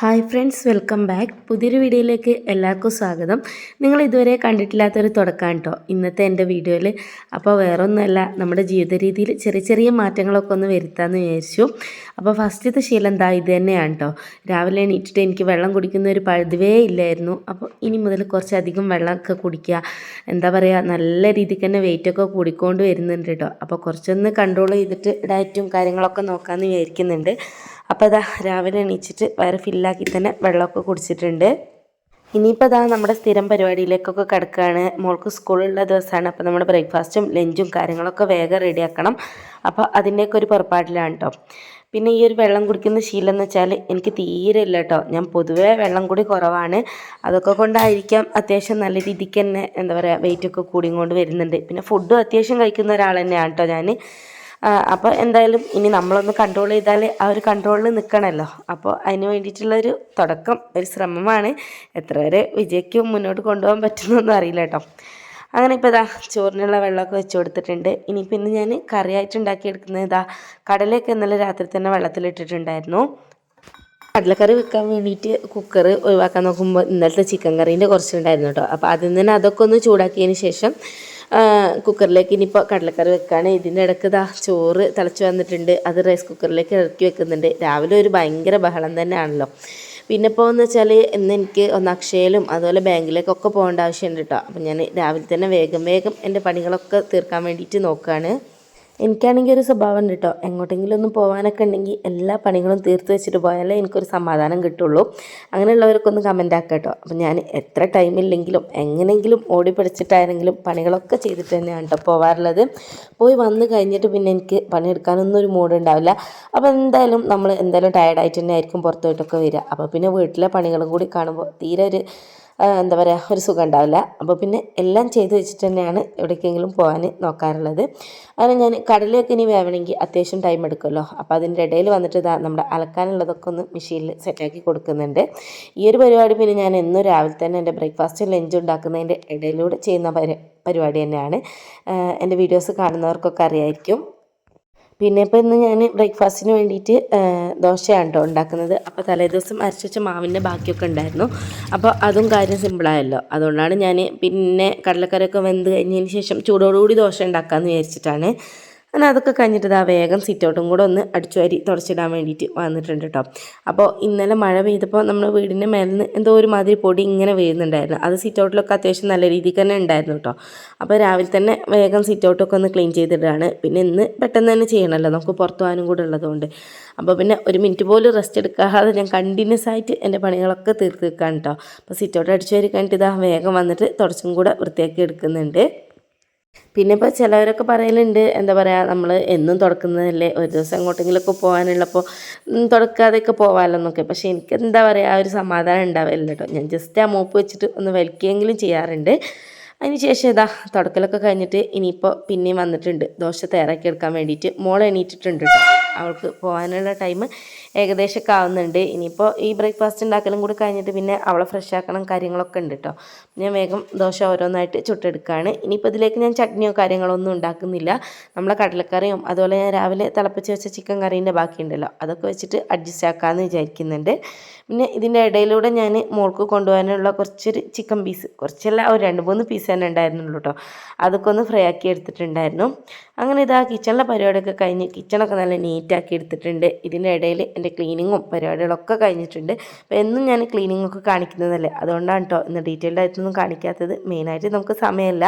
Hi friends welcome back പുതിയൊരു വീഡിയോയിലേക്ക് എല്ലാവർക്കും സ്വാഗതം. നിങ്ങൾ ഇതുവരെ കണ്ടിട്ടില്ലാത്തൊരു തുടക്കമാണ് കേട്ടോ ഇന്നത്തെ എന്റെ വീഡിയോയിൽ അപ്പോൾ വേറെ ഒന്നുമല്ല നമ്മുടെ ജീവിത രീതിയിൽ ചെറിയ ചെറിയ മാറ്റങ്ങളൊക്കെ ഒന്ന് വരുത്താമെന്ന് വിചാരിച്ചു. അപ്പോൾ ഫസ്റ്റത്തെ ശീലം എന്താ ഇത് തന്നെയാണ് കേട്ടോ രാവിലെ എണീറ്റിട്ട് എനിക്ക് വെള്ളം കുടിക്കുന്ന ഒരു പഴുതുവേ ഇല്ലായിരുന്നു. അപ്പോൾ ഇനി മുതൽ കുറച്ചധികം വെള്ളമൊക്കെ കുടിക്കുക എന്താ പറയുക നല്ല രീതിക്ക് തന്നെ വെയിറ്റൊക്കെ കൂടിക്കൊണ്ട് വരുന്നുണ്ട് കേട്ടോ അപ്പോൾ കുറച്ചൊന്ന് കൺട്രോൾ ചെയ്തിട്ട് ഡയറ്റും കാര്യങ്ങളൊക്കെ നോക്കാമെന്ന് വിചാരിക്കുന്നുണ്ട്. അപ്പോൾ അതാ രാവിലെ എണീച്ചിട്ട് വയറ് ഫില്ലാക്കി തന്നെ വെള്ളമൊക്കെ കുടിച്ചിട്ടുണ്ട്. ഇനിയിപ്പോൾ അതാ നമ്മുടെ സ്ഥിരം പരിപാടിയിലേക്കൊക്കെ കിടക്കുകയാണ്. മോൾക്ക് സ്കൂളുള്ള ദിവസമാണ്. അപ്പോൾ നമ്മുടെ ബ്രേക്ക്ഫാസ്റ്റും ലഞ്ചും കാര്യങ്ങളൊക്കെ വേഗം റെഡിയാക്കണം. അപ്പോൾ അതിന്റെയൊക്കെ ഒരു പുറപ്പാടിലാണ് കേട്ടോ പിന്നെ ഈ ഒരു വെള്ളം കുടിക്കുന്ന ശീലം എന്ന് വെച്ചാൽ എനിക്ക് തീരെ ഇല്ല കേട്ടോ ഞാൻ പൊതുവേ വെള്ളം കൂടി കുറവാണ്. അതൊക്കെ കൊണ്ടായിരിക്കാം അത്യാവശ്യം നല്ല രീതിക്ക് തന്നെ എന്താ പറയുക വെയിറ്റൊക്കെ കൂടിയും കൊണ്ട് വരുന്നുണ്ട്. പിന്നെ ഫുഡും അത്യാവശ്യം കഴിക്കുന്ന ഒരാൾ തന്നെയാണ് കേട്ടോ ഞാൻ അപ്പോൾ എന്തായാലും ഇനി നമ്മളൊന്ന് കൺട്രോൾ ചെയ്താൽ ആ ഒരു കൺട്രോളിൽ നിൽക്കണമല്ലോ അപ്പോൾ അതിന് വേണ്ടിയിട്ടുള്ളൊരു തുടക്കം ഒരു ശ്രമമാണ്. എത്ര വരെ വിജയ്ക്കും മുന്നോട്ട് കൊണ്ടുപോകാൻ പറ്റുന്നൊന്നും അറിയില്ല കേട്ടോ. അങ്ങനെ ഇപ്പോൾ ഇതാ ചോറിനുള്ള വെള്ളമൊക്കെ വെച്ച് കൊടുത്തിട്ടുണ്ട്. ഇനി പിന്നെ ഞാൻ കറിയായിട്ട് ഉണ്ടാക്കിയെടുക്കുന്നത് ഇതാ കടലയൊക്കെ ഇന്നലെ രാത്രി തന്നെ വെള്ളത്തിലിട്ടിട്ടുണ്ടായിരുന്നു. കടലക്കറി വെക്കാൻ വേണ്ടിയിട്ട് കുക്കർ ഒഴിവാക്കാൻ നോക്കുമ്പോൾ ഇന്നലത്തെ ചിക്കൻ കറീന്റെ കുറച്ചുണ്ടായിരുന്നു കേട്ടോ. അപ്പോൾ അതിൽ നിന്ന് അതൊക്കെ ഒന്ന് ചൂടാക്കിയതിന് ശേഷം കുക്കറിലേക്ക് ഇനിയിപ്പോൾ കടലക്കറി വെക്കുകയാണ് ഇതിന്റെ ഇടയ്ക്ക് ഇതാ ചോറ് തിളച്ച് വന്നിട്ടുണ്ട്. അത് റൈസ് കുക്കറിലേക്ക് ഇറക്കി വെക്കുന്നുണ്ട്. രാവിലെ ഒരു ഭയങ്കര ബഹളം തന്നെയാണല്ലോ. പിന്നെ ഇപ്പോൾ എന്ന് വെച്ചാൽ ഇന്ന് എനിക്ക് ഒന്ന് അക്ഷയയിലും അതുപോലെ ബാങ്കിലേക്കൊക്കെ പോകേണ്ട ആവശ്യമുണ്ട് കേട്ടോ അപ്പം ഞാൻ രാവിലെ തന്നെ വേഗം വേഗം എന്റെ പണികളൊക്കെ തീർക്കാൻ വേണ്ടിയിട്ട് നോക്കുകയാണ് എനിക്കാണെങ്കിൽ ഒരു സ്വഭാവം കേട്ടോ എങ്ങോട്ടെങ്കിലും ഒന്ന് പോകാനൊക്കെ ഉണ്ടെങ്കിൽ എല്ലാ പണികളും തീർത്ത് വെച്ചിട്ട് പോയാലേ എനിക്കൊരു സമാധാനം കിട്ടുള്ളൂ. അങ്ങനെയുള്ളവർക്കൊന്ന് കമന്റ് ആക്കാം കേട്ടോ അപ്പം ഞാൻ എത്ര ടൈമില്ലെങ്കിലും എങ്ങനെയെങ്കിലും ഓടി പിടിച്ചിട്ടായിരുന്നെങ്കിലും പണികളൊക്കെ ചെയ്തിട്ട് തന്നെയാണ് കേട്ടോ പോവാറുള്ളത്. പോയി വന്ന് കഴിഞ്ഞിട്ട് പിന്നെ എനിക്ക് പണിയെടുക്കാനൊന്നും ഒരു മൂഡ് ഉണ്ടാവില്ല. അപ്പോൾ എന്തായാലും നമ്മൾ എന്തായാലും ടയർഡായിട്ട് തന്നെ ആയിരിക്കും പുറത്തോട്ടൊക്കെ വരിക. അപ്പോൾ പിന്നെ വീട്ടിലെ പണികളും കൂടി കാണുമ്പോൾ തീരെ ഒരു എന്താ പറയുക ഒരു സുഖം ഉണ്ടാവില്ല. അപ്പോൾ പിന്നെ എല്ലാം ചെയ്ത് വെച്ചിട്ട് തന്നെയാണ് എവിടേക്കെങ്കിലും പോകാൻ നോക്കാറുള്ളത്. അങ്ങനെ ഞാൻ കടലൊക്കെ ഇനി വേവണമെങ്കിൽ അത്യാവശ്യം ടൈം എടുക്കുമല്ലോ. അപ്പോൾ അതിന്റെ ഇടയിൽ വന്നിട്ട് ഇതാ നമ്മുടെ അലക്കാനുള്ളതൊക്കെ ഒന്ന് മെഷീനിൽ സെറ്റാക്കി കൊടുക്കുന്നുണ്ട്. ഈ ഒരു പരിപാടി പിന്നെ ഞാൻ എന്നും രാവിലെ തന്നെ എന്റെ ബ്രേക്ക്ഫാസ്റ്റ് ലഞ്ച് ഉണ്ടാക്കുന്നതിന്റെ ഇടയിലൂടെ ചെയ്യുന്ന പരിപാടി തന്നെയാണ്. എന്റെ വീഡിയോസ് കാണുന്നവർക്കൊക്കെ അറിയായിരിക്കും. പിന്നെ ഇപ്പോൾ ഇന്ന് ഞാൻ ബ്രേക്ക്ഫാസ്റ്റിന് വേണ്ടിയിട്ട് ദോശയാണ് കേട്ടോ ഉണ്ടാക്കുന്നത്. അപ്പോൾ തലേദിവസം അരച്ച് വെച്ച മാവിന്റെ ബാക്കിയൊക്കെ ഉണ്ടായിരുന്നു. അപ്പോൾ അതും കാര്യം സിമ്പിളായല്ലോ അതുകൊണ്ടാണ് ഞാൻ പിന്നെ കടലക്കറിയൊക്കെ വെന്ത് കഴിഞ്ഞതിന് ശേഷം ചൂടോടുകൂടി ദോശ ഉണ്ടാക്കാമെന്ന് വിചാരിച്ചിട്ടാണ്. അങ്ങനെ അതൊക്കെ കഴിഞ്ഞിട്ട് ഇതാ വേഗം സിറ്റൗട്ടും കൂടെ ഒന്ന് അടിച്ചു വാരി തുടച്ചിടാൻ വേണ്ടിയിട്ട് വന്നിട്ടുണ്ട് കേട്ടോ അപ്പോൾ ഇന്നലെ മഴ പെയ്തപ്പോൾ നമ്മൾ വീടിന്റെ മേലിൽ എന്തോ ഒരു മാതിരി പൊടി ഇങ്ങനെ വീഴുന്നുണ്ടായിരുന്നു. അത് സിറ്റൗട്ടിലൊക്കെ അത്യാവശ്യം നല്ല രീതിക്ക് തന്നെ ഉണ്ടായിരുന്നു കേട്ടോ അപ്പോൾ രാവിലെ തന്നെ വേഗം സിറ്റൗട്ടൊക്കെ ഒന്ന് ക്ലീൻ ചെയ്തിട്ടാണ് പിന്നെ ഇന്ന് പെട്ടെന്ന് തന്നെ ചെയ്യണമല്ലോ. നമുക്ക് പുറത്തു പോകാനും കൂടെ ഉള്ളതുകൊണ്ട്. അപ്പോൾ പിന്നെ ഒരു മിനിറ്റ് പോലും റെസ്റ്റ് എടുക്കാതെ ഞാൻ കണ്ടിന്യൂസ് ആയിട്ട് എന്റെ പണികളൊക്കെ തീർത്ത് വെക്കാൻ കേട്ടോ അപ്പോൾ സിറ്റൗട്ട് അടിച്ചു വരി കഴിഞ്ഞിട്ട് ഇതാ വേഗം വന്നിട്ട് തുടച്ചും കൂടെ വൃത്തിയാക്കി എടുക്കുന്നുണ്ട്. പിന്നെ ഇപ്പോൾ ചിലവരൊക്കെ പറയലുണ്ട് എന്താ പറയുക നമ്മൾ എന്നും തുടക്കുന്നതല്ലേ ഒരു ദിവസം എങ്ങോട്ടെങ്കിലുമൊക്കെ പോകാനുള്ളപ്പോൾ തുടക്കാതെയൊക്കെ പോകാമല്ലോ പക്ഷേ എനിക്ക് എന്താ പറയുക ആ ഒരു സമാധാനം ഉണ്ടാവില്ല കേട്ടോ ഞാൻ ജസ്റ്റ് ആ മോപ്പ് വെച്ചിട്ട് ഒന്ന് വലിക്കുകയെങ്കിലും ചെയ്യാറുണ്ട്. അതിന് ശേഷം ഇതാ തുടക്കലൊക്കെ കഴിഞ്ഞിട്ട് ഇനിയിപ്പോൾ പിന്നെയും വന്നിട്ടുണ്ട് ദോശ തയ്യാറാക്കി എടുക്കാൻ വേണ്ടിയിട്ട് മോളെ എണീറ്റിട്ടുണ്ട് കേട്ടോ അവൾക്ക് പോകാനുള്ള ടൈം ഏകദേശമൊക്കെ ആവുന്നുണ്ട് ഇനിയിപ്പോൾ ഈ ബ്രേക്ക്ഫാസ്റ്റ് ഉണ്ടാക്കലും കൂടി കഴിഞ്ഞിട്ട് പിന്നെ അവളെ ഫ്രഷ് ആക്കണം കാര്യങ്ങളൊക്കെ ഉണ്ട് കേട്ടോ ഞാൻ വേഗം ദോശ ഓരോന്നായിട്ട് ചുട്ടെടുക്കുകയാണ് ഇനിയിപ്പോൾ ഇതിലേക്ക് ഞാൻ ചട്നിയോ കാര്യങ്ങളോ ഒന്നും ഉണ്ടാക്കുന്നില്ല. നമ്മളെ കടലക്കറിയും അതുപോലെ ഞാൻ രാവിലെ തിളപ്പിച്ച് വെച്ച ചിക്കൻ കറീന്റെ ബാക്കിയുണ്ടല്ലോ അതൊക്കെ വെച്ചിട്ട് അഡ്ജസ്റ്റ് ആക്കാമെന്ന് വിചാരിക്കുന്നുണ്ട്. പിന്നെ ഇതിന്റെ ഇടയിലൂടെ ഞാൻ മോൾക്ക് കൊണ്ടുപോകാനുള്ള കുറച്ചൊരു ചിക്കൻ പീസ് കുറച്ചല്ല ഒരു രണ്ട് മൂന്ന് പീസ് തന്നെ ഉണ്ടായിരുന്നുള്ളൂ കേട്ടോ അതൊക്കെ ഒന്ന് ഫ്രൈ ആക്കി എടുത്തിട്ടുണ്ടായിരുന്നു. അങ്ങനെ ഇതാ കിച്ചണിലെ പരിപാടിയൊക്കെ കഴിഞ്ഞ് കിച്ചണൊക്കെ നല്ല നീറ്റാക്കി എടുത്തിട്ടുണ്ട്. ഇതിന്റെ ഇടയിൽ എന്റെ ക്ലീനിങ്ങും പരിപാടികളൊക്കെ കഴിഞ്ഞിട്ടുണ്ട്. അപ്പോൾ എന്നും ഞാൻ ക്ലീനിങ്ങൊക്കെ കാണിക്കുന്നതല്ലേ? അതുകൊണ്ടാണ് കേട്ടോ ഇന്ന് ഡീറ്റെയിൽഡ് ആയിട്ടൊന്നും കാണിക്കാത്തത്. മെയിനായിട്ട് നമുക്ക് സമയമില്ല.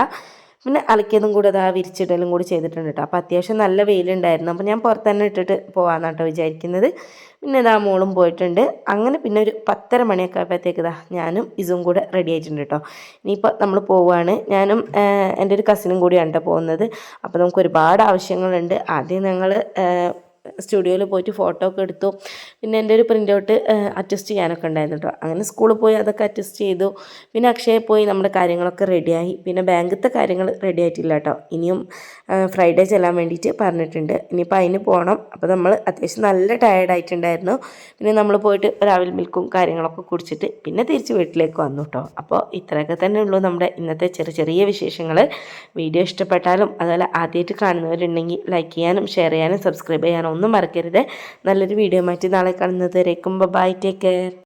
പിന്നെ അലക്കിയതും കൂടെ ആ വിരിച്ചിടലും കൂടി ചെയ്തിട്ടുണ്ട് കേട്ടോ അപ്പോൾ അത്യാവശ്യം നല്ല വെയിലുണ്ടായിരുന്നു. അപ്പോൾ ഞാൻ പുറത്ത് തന്നെ ഇട്ടിട്ട് പോകാമെന്നാണ് കേട്ടോ വിചാരിക്കുന്നത്. പിന്നെ ഇതാ മോളും പോയിട്ടുണ്ട്. അങ്ങനെ പിന്നെ ഒരു പത്തര മണിയൊക്കെ ആയപ്പോഴത്തേക്ക് ഇതാ ഞാനും ഇതും കൂടെ റെഡി ആയിട്ടുണ്ട് കേട്ടോ ഇനിയിപ്പോൾ നമ്മൾ പോവുകയാണ് ഞാനും എന്റെ ഒരു കസിനും കൂടിയാണ് കേട്ടോ പോകുന്നത്. അപ്പോൾ നമുക്ക് ഒരുപാട് ആവശ്യങ്ങളുണ്ട്. ആദ്യം ഞങ്ങൾ സ്റ്റുഡിയോയിൽ പോയിട്ട് ഫോട്ടോ ഒക്കെ എടുത്തു. പിന്നെ എന്റെ ഒരു പ്രിന്റ് ഔട്ട് അറ്റസ്റ്റ് ചെയ്യാനൊക്കെ ഉണ്ടായിരുന്നു കേട്ടോ അങ്ങനെ സ്കൂളിൽ പോയി അതൊക്കെ അറ്റസ്റ്റ് ചെയ്തു. പിന്നെ അക്ഷയയിൽ പോയി നമ്മുടെ കാര്യങ്ങളൊക്കെ റെഡിയായി പിന്നെ ബാങ്കിലത്തെ കാര്യങ്ങൾ റെഡി ആയിട്ടില്ല കേട്ടോ ഇനിയും ഫ്രൈഡേ ചെല്ലാൻ വേണ്ടിയിട്ട് പറഞ്ഞിട്ടുണ്ട്. ഇനിയിപ്പോൾ അതിന് പോകണം അപ്പോൾ നമ്മൾ അത്യാവശ്യം നല്ല ടയേർഡായിട്ടുണ്ടായിരുന്നു പിന്നെ നമ്മൾ പോയിട്ട് രാവിലെ മിൽക്കും കാര്യങ്ങളൊക്കെ കുടിച്ചിട്ട് പിന്നെ തിരിച്ച് വീട്ടിലേക്ക് വന്നു കേട്ടോ അപ്പോൾ ഇത്രയൊക്കെ തന്നെ ഉള്ളൂ നമ്മുടെ ഇന്നത്തെ ചെറിയ ചെറിയ വിശേഷങ്ങൾ. വീഡിയോ ഇഷ്ടപ്പെട്ടാലും അതുപോലെ ആദ്യമായിട്ട് കാണുന്നവരുണ്ടെങ്കിൽ ലൈക്ക് ചെയ്യാനും ഷെയർ ചെയ്യാനും സബ്സ്ക്രൈബ് ചെയ്യാനും ഒന്നും മറക്കരുത്. നല്ലൊരു വീഡിയോ മാറ്റി നാളെ കാണുന്നതുവരേക്കും ബൈ ടേക്ക് കെയർ